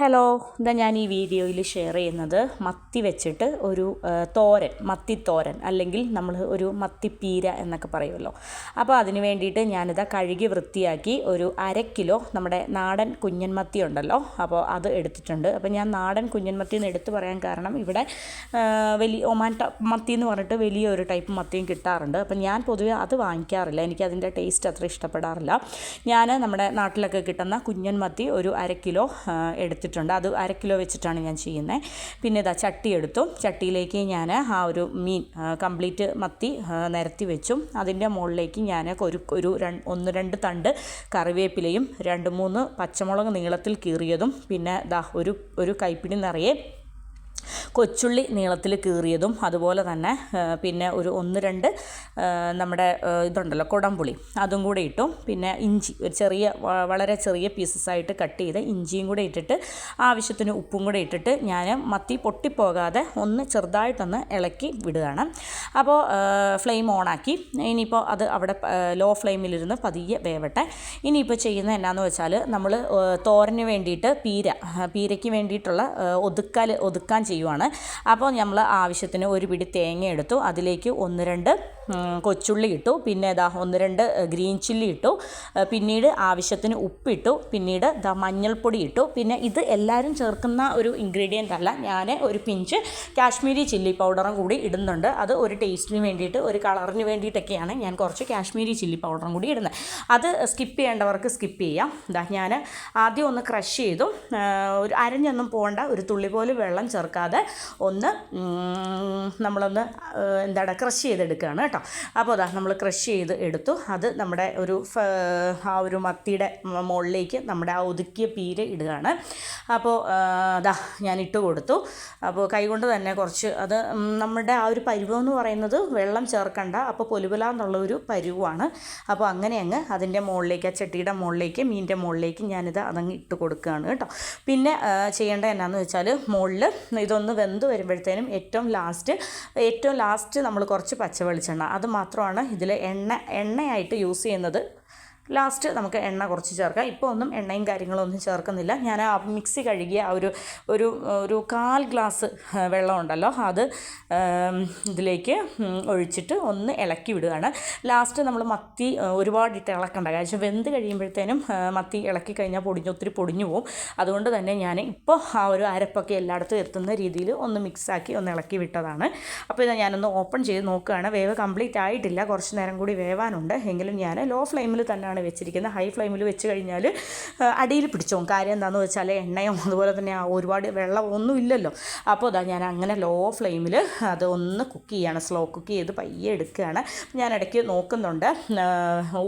Hello ഇതാ ഞാൻ ഈ വീഡിയോയിൽ ഷെയർ ചെയ്യുന്നത് മത്തി വെച്ചിട്ട് ഒരു തോരൻ മത്തിത്തോരൻ അല്ലെങ്കിൽ നമ്മൾ ഒരു മത്തിപ്പീര എന്നൊക്കെ പറയുമല്ലോ. അപ്പോൾ അതിന് വേണ്ടിയിട്ട് ഞാനിതാ കഴുകി വൃത്തിയാക്കി ഒരു അര കിലോ നമ്മുടെ നാടൻ കുഞ്ഞൻ മത്തി ഉണ്ടല്ലോ അപ്പോൾ അത് എടുത്തിട്ടുണ്ട്. അപ്പോൾ ഞാൻ നാടൻ കുഞ്ഞൻ മത്തി എന്ന് എടുത്തു പറയാൻ കാരണം ഇവിടെ വലിയ ഒമാൻ മത്തി എന്ന് പറഞ്ഞിട്ട് വലിയൊരു ടൈപ്പ് മത്തിയും കിട്ടാറുണ്ട്. അപ്പോൾ ഞാൻ പൊതുവേ അത് വാങ്ങിക്കാറില്ല എനിക്ക് അതിന്റെ ടേസ്റ്റ് അത്ര ഇഷ്ടപ്പെടാറില്ല. ഞാൻ നമ്മുടെ നാട്ടിലൊക്കെ കിട്ടുന്ന കുഞ്ഞൻ മത്തി ഒരു അര കിലോ ആ, എടുത്തിട്ടുണ്ട് അത് അര കിലോ വെച്ചിട്ടാണ് ഞാൻ ചെയ്യുന്നത് പിന്നെ ഇതാ ചട്ടി എടുത്തു. ചട്ടിയിലേക്ക് ഞാൻ ആ ഒരു മീൻ കംപ്ലീറ്റ് മത്തി നിരത്തി വെച്ചു. അതിന്റെ മുകളിലേക്ക് ഞാൻ ഒരു ഒരു ഒന്ന് രണ്ട് തണ്ട് കറിവേപ്പിലയും രണ്ട് മൂന്ന് പച്ചമുളക് നീളത്തിൽ കീറിയതും പിന്നെ ദാ ഒരു ഒരു കൈപ്പിടി നിറയെ കൊച്ചുള്ളി നീളത്തിൽ കീറിയതും അതുപോലെ തന്നെ പിന്നെ ഒരു ഒന്ന് രണ്ട് നമ്മുടെ ഇതുണ്ടല്ലോ കുടംപുളി. അതും കൂടെ ഇട്ടു. പിന്നെ ഇഞ്ചി ഒരു ചെറിയ വളരെ ചെറിയ പീസസ് ആയിട്ട് കട്ട് ചെയ്ത് ഇഞ്ചിയും കൂടെ ഇട്ടിട്ട് ആവശ്യത്തിന് ഉപ്പും കൂടെ ഇട്ടിട്ട് ഞാൻ മത്തി പൊട്ടിപ്പോകാതെ ഒന്ന് ചെറുതായിട്ടൊന്ന് ഇളക്കി വിടുകയാണ്. അപ്പോൾ ഫ്ലെയിം ഓണാക്കി ഇനിയിപ്പോൾ അത് അവിടെ ലോ ഫ്ലെയിമിലിരുന്ന് പതിയെ വേവട്ടെ. ഇനിയിപ്പോൾ ചെയ്യുന്നത് എന്നാന്ന് വെച്ചാൽ നമ്മൾ തോരന് വേണ്ടിയിട്ട് പീര പീരയ്ക്ക് വേണ്ടിയിട്ടുള്ള ഒതുക്കൽ ഒതുക്കാൻ ചെയ്യുവാണ്. അപ്പോൾ നമ്മൾ ആവശ്യത്തിന് ഒരു പിടി തേങ്ങ എടുത്തു അതിലേക്ക് ഒന്ന് രണ്ട് കൊച്ചുള്ളി ഇട്ടു. പിന്നെ ഇതാ ഒന്ന് രണ്ട് ഗ്രീൻ ചില്ലി ഇട്ടു. പിന്നീട് ആവശ്യത്തിന് ഉപ്പിട്ടു. പിന്നീട് ഇതാ മഞ്ഞൾപ്പൊടി ഇട്ടു. പിന്നെ ഇത് എല്ലാവരും ചേർക്കുന്ന ഒരു ഇൻഗ്രീഡിയന്റ് അല്ല. ഞാൻ ഒരു പിഞ്ച് കാശ്മീരി ചില്ലി പൗഡറും കൂടി ഇടുന്നുണ്ട്. അത് ഒരു ടേസ്റ്റിന് വേണ്ടിയിട്ട് ഒരു കളറിന് വേണ്ടിയിട്ടൊക്കെയാണ് ഞാൻ കുറച്ച് കാശ്മീരി ചില്ലി പൗഡറും കൂടി ഇടുന്നത്. അത് സ്കിപ്പ് ചെയ്യേണ്ടവർക്ക് സ്കിപ്പ് ചെയ്യാം. ഇതാ ഞാൻ ആദ്യം ഒന്ന് ക്രഷ് ചെയ്തു. ഒരു അരഞ്ഞൊന്നും പോകേണ്ട ഒരു തുള്ളി പോലും വെള്ളം ചേർക്കാതെ ഒന്ന് നമ്മളൊന്ന് എന്താണ് ക്രഷ് ചെയ്തെടുക്കുകയാണ് കേട്ടോ. അപ്പോൾ അതാ നമ്മൾ ക്രഷ് ചെയ്ത് എടുത്തു. അത് നമ്മുടെ ഒരു ആ ഒരു മത്തിയുടെ മുകളിലേക്ക് നമ്മുടെ ആ ഒതുക്കിയ പീര് ഇടുകയാണ്. അപ്പോൾ അതാ ഞാൻ ഇട്ട് കൊടുത്തു. അപ്പോൾ കൈകൊണ്ട് തന്നെ കുറച്ച് അത് നമ്മുടെ ആ ഒരു പരുവം എന്ന് പറയുന്നത് വെള്ളം ചേർക്കണ്ട അപ്പോൾ പൊലുപുല എന്നുള്ള ഒരു പരുവാണ്. അപ്പോൾ അങ്ങനെ അങ്ങ് അതിന്റെ മുകളിലേക്ക് ആ ചട്ടിയുടെ മുകളിലേക്ക് മീനിന്റെ മുകളിലേക്ക് ഞാനിത് അതങ്ങ് ഇട്ട് കൊടുക്കുകയാണ് കേട്ടോ. പിന്നെ ചെയ്യേണ്ട എന്നാന്ന് വെച്ചാൽ മുകളിൽ ഇതൊന്ന് വെന്ത് വരുമ്പോഴത്തേനും ഏറ്റവും ലാസ്റ്റ് ഏറ്റവും ലാസ്റ്റ് നമ്മൾ കുറച്ച് പച്ച വെളിച്ചെണ്ണ അത് മാത്രമാണ് ഇതിൽ എണ്ണ എണ്ണയായിട്ട് യൂസ് ചെയ്യുന്നത്. ലാസ്റ്റ് നമുക്ക് എണ്ണ കുറച്ച് ചേർക്കാം. ഇപ്പോൾ ഒന്നും എണ്ണയും കാര്യങ്ങളും ഒന്നും ചേർക്കുന്നില്ല. ഞാൻ ആ മിക്സി കഴുകിയ ആ ഒരു ഒരു ഒരു കാൽ ഗ്ലാസ് വെള്ളം ഉണ്ടല്ലോ. അത് ഇതിലേക്ക് ഒഴിച്ചിട്ട് ഒന്ന് ഇളക്കി വിടുകയാണ്. ലാസ്റ്റ് നമ്മൾ മത്തി ഒരുപാട് ഇട്ട് ഇളക്കണ്ട. കാര്യം വെന്ത് കഴിയുമ്പോഴത്തേനും മത്തി ഇളക്കി കഴിഞ്ഞാൽ പൊടിഞ്ഞ് ഒത്തിരി പൊടിഞ്ഞു പോകും അതുകൊണ്ട് തന്നെ ഞാൻ ഇപ്പോൾ ആ ഒരു അരപ്പൊക്കെ എല്ലായിടത്തും എത്തുന്ന രീതിയിൽ ഒന്ന് മിക്സാക്കി ഒന്ന് ഇളക്കി വിട്ടതാണ്. അപ്പോൾ ഇത് ഞാനൊന്ന് ഓപ്പൺ ചെയ്ത് നോക്കുകയാണ്. വേവ് കംപ്ലീറ്റ് ആയിട്ടില്ല. കുറച്ച് നേരം കൂടി വേവാനുണ്ട്. എങ്കിലും ഞാൻ ലോ ഫ്ലെയിമിൽ തന്നെയാണ് വെച്ചിരിക്കുന്നത്. ഹൈ ഫ്ലെയിമിൽ വെച്ച് കഴിഞ്ഞാൽ അടിയിൽ പിടിച്ചോളും. കാര്യം എന്താണെന്ന് വെച്ചാൽ എണ്ണയും അതുപോലെ തന്നെ ഒരുപാട് വെള്ളം ഒന്നും ഇല്ലല്ലോ. അപ്പോൾ അതാ ഞാൻ അങ്ങനെ ലോ ഫ്ലെയിമിൽ അത് ഒന്ന് കുക്ക് ചെയ്യാണ്. സ്ലോ കുക്ക് ചെയ്ത് പയ്യെ എടുക്കുകയാണ്. ഞാൻ ഇടയ്ക്ക് നോക്കുന്നുണ്ട്.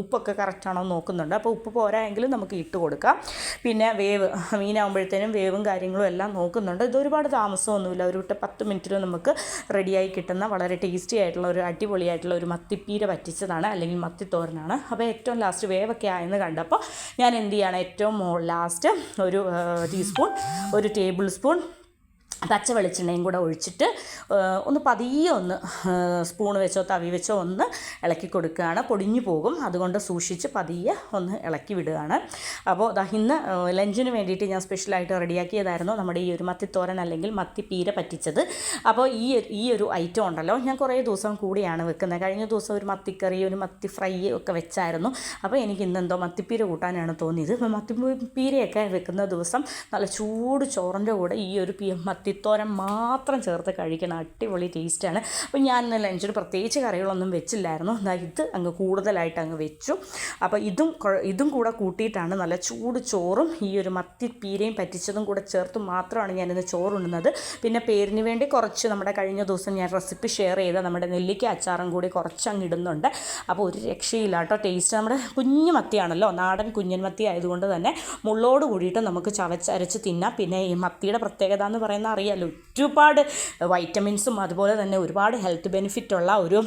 ഉപ്പൊക്കെ കറക്റ്റാണോ നോക്കുന്നുണ്ട്. അപ്പോൾ ഉപ്പ് പോരായെങ്കിലും നമുക്ക് ഇട്ട് കൊടുക്കാം. പിന്നെ വേവ് മീനാകുമ്പോഴത്തേനും വേവും കാര്യങ്ങളും എല്ലാം നോക്കുന്നുണ്ട്. ഇത് ഒരുപാട് താമസമൊന്നുമില്ല. ഒരു വിട്ട് പത്ത് മിനിറ്റിൽ നമുക്ക് റെഡിയായി കിട്ടുന്ന വളരെ ടേസ്റ്റി ആയിട്ടുള്ള ഒരു അടിപൊളിയായിട്ടുള്ള ഒരു മത്തിപ്പീര പറ്റിച്ചതാണ്. അല്ലെങ്കിൽ മത്തിത്തോരനാണ്. അപ്പോൾ ഏറ്റവും ലാസ്റ്റ് വേവൊക്കെ ആയെന്ന് കണ്ടപ്പോൾ ഞാൻ എന്ത് ചെയ്യാണ് ഏറ്റവും ലാസ്റ്റ് ഒരു ടീസ്പൂൺ ഒരു ടേബിൾ സ്പൂൺ പച്ച വെളിച്ചെണ്ണയും കൂടെ ഒഴിച്ചിട്ട് ഒന്ന് പതിയെ ഒന്ന് സ്പൂൺ വെച്ചോ തവി വെച്ചോ ഒന്ന് ഇളക്കി കൊടുക്കുകയാണ്. പൊടിഞ്ഞു പോകും. അതുകൊണ്ട് സൂക്ഷിച്ച് പതിയെ ഒന്ന് ഇളക്കി വിടുകയാണ്. അപ്പോൾ ഇന്ന് ലഞ്ചിന് വേണ്ടിയിട്ട് ഞാൻ സ്പെഷ്യലായിട്ട് റെഡിയാക്കിയതായിരുന്നു നമ്മുടെ ഈ ഒരു മത്തിത്തോരൻ അല്ലെങ്കിൽ മത്തി പീര പറ്റിച്ചത്. അപ്പോൾ ഈ ഈ ഒരു ഐറ്റം ഉണ്ടല്ലോ. ഞാൻ കുറേ ദിവസം കൂടിയാണ് വെക്കുന്നത്. കഴിഞ്ഞ ദിവസം ഒരു മത്തിക്കറി ഒരു മത്തി ഫ്രൈ ഒക്കെ വെച്ചായിരുന്നു. അപ്പോൾ എനിക്ക് ഇന്നെന്തോ മത്തിപ്പീര കൂട്ടാനാണ് തോന്നിയത്. അപ്പോൾ മത്തിപ്പീരയൊക്കെ വെക്കുന്ന ദിവസം നല്ല ചൂട് ചോറിന്റെ കൂടെ ഈ ഒരു പി മത്തിത്തോരൻ മാത്രം ചേർത്ത് കഴിക്കണം അടിപൊളി ടേസ്റ്റാണ് അപ്പോൾ ഞാൻ ഇന്ന് ലഞ്ചിന് പ്രത്യേകിച്ച് കറികളൊന്നും വെച്ചില്ലായിരുന്നു. എന്നാൽ ഇത് അങ്ങ് കൂടുതലായിട്ട് അങ്ങ് വെച്ചു. അപ്പോൾ ഇതും ഇതും കൂടെ കൂട്ടിയിട്ടാണ് നല്ല ചൂട് ചോറും ഈ ഒരു മത്തി പീരയും പറ്റിച്ചതും കൂടെ ചേർത്ത് മാത്രമാണ് ഞാനിന്ന് ചോറുണ്ണുന്നത്. പിന്നെ പേരിന് വേണ്ടി കുറച്ച് നമ്മുടെ കഴിഞ്ഞ ദിവസം ഞാൻ റെസിപ്പി ഷെയർ ചെയ്ത നമ്മുടെ നെല്ലിക്ക അച്ചാറും കൂടി കുറച്ച് അങ്ങ് ഇടുന്നുണ്ട്. അപ്പോൾ ഒരു രക്ഷയില്ല കേട്ടോ ടേസ്റ്റ് നമ്മുടെ കുഞ്ഞു മത്തിയാണല്ലോ നാടൻ കുഞ്ഞൻ മത്തി ആയതുകൊണ്ട് തന്നെ മുള്ളോട് കൂടിയിട്ട് നമുക്ക് ചവച്ചരച്ച് തിന്നാം. പിന്നെ ഈ മത്തിയുടെ പ്രത്യേകത എന്ന് പറയുന്ന അറിയാലോ ഒരുപാട് വൈറ്റമിൻസും അതുപോലെ തന്നെ ഒരുപാട് ഹെൽത്ത് ബെനിഫിറ്റ് ഉള്ള ഒരു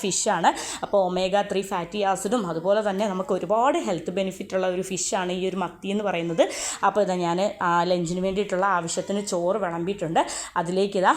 ഫിഷാണ്. അപ്പോൾ ഒമേഗ ത്രീ ഫാറ്റി ആസിഡും അതുപോലെ തന്നെ നമുക്ക് ഒരുപാട് ഹെൽത്ത് ബെനിഫിറ്റ് ഉള്ള ഒരു ഫിഷാണ് ഈ ഒരു മത്തി എന്ന് പറയുന്നത്. അപ്പോൾ ഇതാ ഞാൻ ലഞ്ചിന് വേണ്ടിയിട്ടുള്ള ആവശ്യത്തിന് ചോറ് വിളമ്പിയിട്ടുണ്ട്. അതിലേക്ക് ഇതാ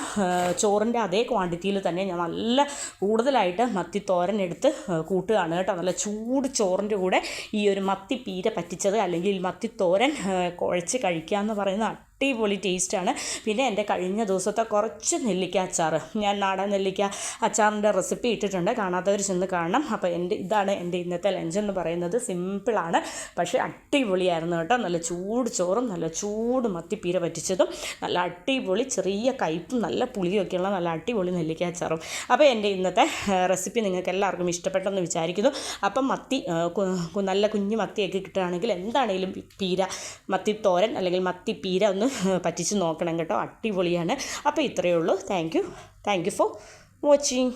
ചോറിന്റെ അതേ ക്വാണ്ടിറ്റിയിൽ തന്നെ ഞാൻ നല്ല കൂടുതലായിട്ട് മത്തി തോരൻ എടുത്ത് കൂട്ടുകയാണ് കേട്ടോ. നല്ല ചൂട് ചോറിന്റെ കൂടെ ഈ ഒരു മത്തി പീര പറ്റിച്ചത് അല്ലെങ്കിൽ മത്തി തോരൻ കുഴച്ച് കഴിക്കുക എന്ന് പറയുന്ന അടിപൊളി ടേസ്റ്റാണ്. പിന്നെ എന്റെ കഴിഞ്ഞ ദിവസത്തെ കുറച്ച് നെല്ലിക്ക അച്ചാർ. ഞാൻ നാടൻ നെല്ലിക്ക അച്ചാറിന്റെ റെസിപ്പി ഇട്ടിട്ടുണ്ട്. കാണാത്തവർ ചെന്ന് കാണണം. അപ്പോൾ എന്റെ ഇതാണ് എന്റെ ഇന്നത്തെ ലഞ്ച് എന്ന് പറയുന്നത്. സിമ്പിളാണ് പക്ഷേ അടിപൊളിയായിരുന്നു കേട്ടോ. നല്ല ചൂട് ചോറും നല്ല ചൂട് മത്തിപ്പീര പറ്റിച്ചതും നല്ല അടിപൊളി ചെറിയ കയ്പും നല്ല പുളിയൊക്കെയുള്ള നല്ല അടിപൊളി നെല്ലിക്ക അച്ചാറും. അപ്പോൾ എന്റെ ഇന്നത്തെ റെസിപ്പി നിങ്ങൾക്ക് എല്ലാവർക്കും ഇഷ്ടപ്പെട്ടെന്ന് വിചാരിക്കുന്നു. അപ്പം മത്തി നല്ല കുഞ്ഞു മത്തിയൊക്കെ കിട്ടുകയാണെങ്കിൽ എന്താണേലും പീര മത്തി തോരൻ അല്ലെങ്കിൽ മത്തി പീര പറ്റിച്ച് നോക്കണം കേട്ടോ. അടിപൊളിയാണ്. അപ്പോൾ ഇത്രയേ ഉള്ളൂ. Thank you thank you for watching